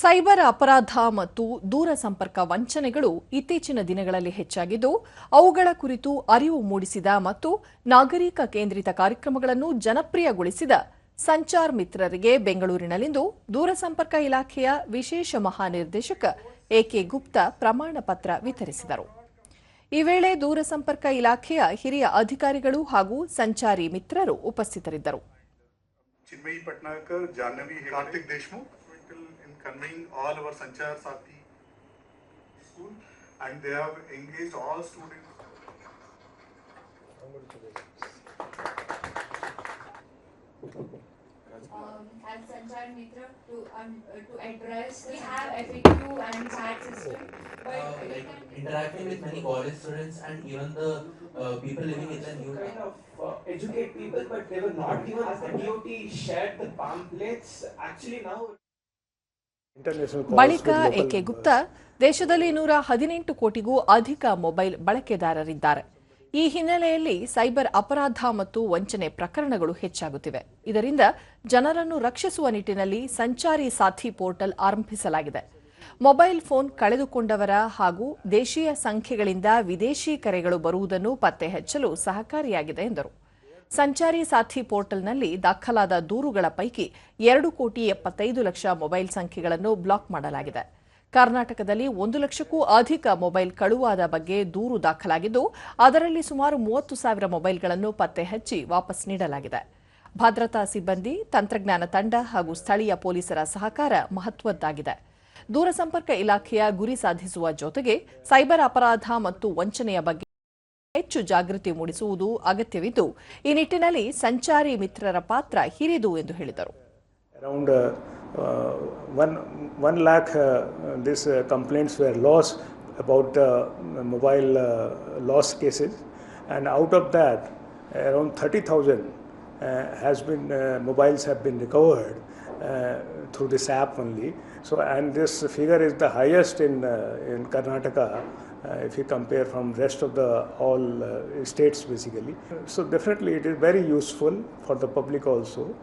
Cyber ಅಪರಾಧ ಮತ್ತು ದೂರ ಸಂಪರ್ಕ ವಂಚನೆಗಳು ಇತ್ತೀಚಿನ ದಿನಗಳಲ್ಲಿ ಹೆಚ್ಚಾಗಿದ್ದು, ಅವುಗಳ ಕುರಿತು ಅರಿವು ಮೂಡಿಸಿದ ಮತ್ತು ನಾಗರಿಕ ಕೇಂದ್ರಿತ ಕಾರ್ಯಕ್ರಮಗಳನ್ನು ಜನಪ್ರಿಯಗೊಳಿಸಿದ ಸಂಚಾರ್ ಮಿತ್ರರಿಗೆ ಬೆಂಗಳೂರಿನಲ್ಲಿಂದು ದೂರಸಂಪರ್ಕ ಇಲಾಖೆಯ ವಿಶೇಷ ಮಹಾನಿರ್ದೇಶಕ ಎಕೆ ಗುಪ್ತಾ ಪ್ರಮಾಣ ಪತ್ರ ವಿತರಿಸಿದರು. ಈ ವೇಳೆ ದೂರಸಂಪರ್ಕ ಇಲಾಖೆಯ ಹಿರಿಯ ಅಧಿಕಾರಿಗಳು ಹಾಗೂ ಸಂಚಾರಿ ಮಿತ್ರರು ಉಪಸ್ಥಿತರಿದ್ದರು. Chinmay Patnakar, Jannavi Karthik Deshmukh will in conveying all our Sanchar Sati school and they have engaged all students. um, as Sanchar Mitra to um, uh, to address we have FAQ and chat system, but uh, like interacting with many college students and even the uh, people living in the new kind of uh, educate people, but they were not given as the DOT shared the pamphlets. Actually, now International calls ಬಳಿಕ A K Gupta? ದೇಶದಲ್ಲಿ ನೂರ ಹದಿನೆಂಟು ಕೋಟಿಗೂ ಅಧಿಕ mobile ಬಳಕೆದಾರರಿದ್ದಾರೆ. ಈ ಹಿನ್ನೆಲೆಯಲ್ಲಿ cyber ಅಪರಾಧ ಮತ್ತು ವಂಚನೆ ಪ್ರಕರಣಗಳು ಹೆಚ್ಚಾಗುತ್ತಿವೆ. ಇದರಿಂದ ಜನರನ್ನು ರಕ್ಷಿಸುವ ನಿಟ್ಟಿನಲ್ಲಿ ಸಂಚಾರಿ ಸಾಥಿ ಪೋರ್ಟಲ್ ಆರಂಭಿಸಲಾಗಿದೆ. ಮೊಬೈಲ್ ಫೋನ್ ಕಳೆದುಕೊಂಡವರ ಹಾಗೂ ದೇಶೀಯ ಸಂಖ್ಯೆಗಳಿಂದ ವಿದೇಶಿ ಕರೆಗಳು ಬರುವುದನ್ನು ಪತ್ತೆ ಹಚ್ಚಲು ಸಹಕಾರಿಯಾಗಿದೆ ಎಂದರು. ಸಂಚಾರಿ ಸಾಥಿ ಪೋರ್ಟಲ್ನಲ್ಲಿ ದಾಖಲಾದ ದೂರುಗಳ ಪೈಕಿ ಎರಡು ಕೋಟಿ ಎಪ್ಪತ್ತೈದು ಲಕ್ಷ ಮೊಬೈಲ್ ಸಂಖ್ಯೆಗಳನ್ನು ಬ್ಲಾಕ್ ಮಾಡಲಾಗಿದೆ. ಕರ್ನಾಟಕದಲ್ಲಿ ಒಂದು ಲಕ್ಷಕ್ಕೂ ಅಧಿಕ ಮೊಬೈಲ್ ಕಳುವಾದ ಬಗ್ಗೆ ದೂರು ದಾಖಲಾಗಿದ್ದು, ಅದರಲ್ಲಿ ಸುಮಾರು ಮೂವತ್ತು ಸಾವಿರ ಮೊಬೈಲ್ಗಳನ್ನು ಪತ್ತೆ ಹಚ್ಚಿ ವಾಪಸ್ ನೀಡಲಾಗಿದೆ. ಭದ್ರತಾ ಸಿಬ್ಬಂದಿ, ತಂತ್ರಜ್ಞಾನ ತಂಡ ಹಾಗೂ ಸ್ಥಳೀಯ ಪೊಲೀಸರ ಸಹಕಾರ ಮಹತ್ವದ್ದಾಗಿದೆ. ದೂರಸಂಪರ್ಕ ಇಲಾಖೆಯ ಗುರಿ ಸಾಧಿಸುವ ಜೊತೆಗೆ ಸೈಬರ್ ಅಪರಾಧ ಮತ್ತು ವಂಚನೆಯ ಬಗ್ಗೆ ಹೆಚ್ಚು ಜಾಗೃತಿ ಮೂಡಿಸುವುದು ಅಗತ್ಯವಿದ್ದು ಈ ನಿಟ್ಟಿನಲ್ಲಿ ಸಂಚಾರಿ ಮಿತ್ರರ ಪಾತ್ರ ಹಿರಿದು ಎಂದು ಹೇಳಿದರು around uh, uh, one, one lakh uh, these uh, complaints were lost about uh, mobile uh, loss cases and out of that around 30,000 uh, has been uh, only so and this figure is the highest in in and uh, if you compare from rest of the all uh, states basically. So definitely it is very useful for the public also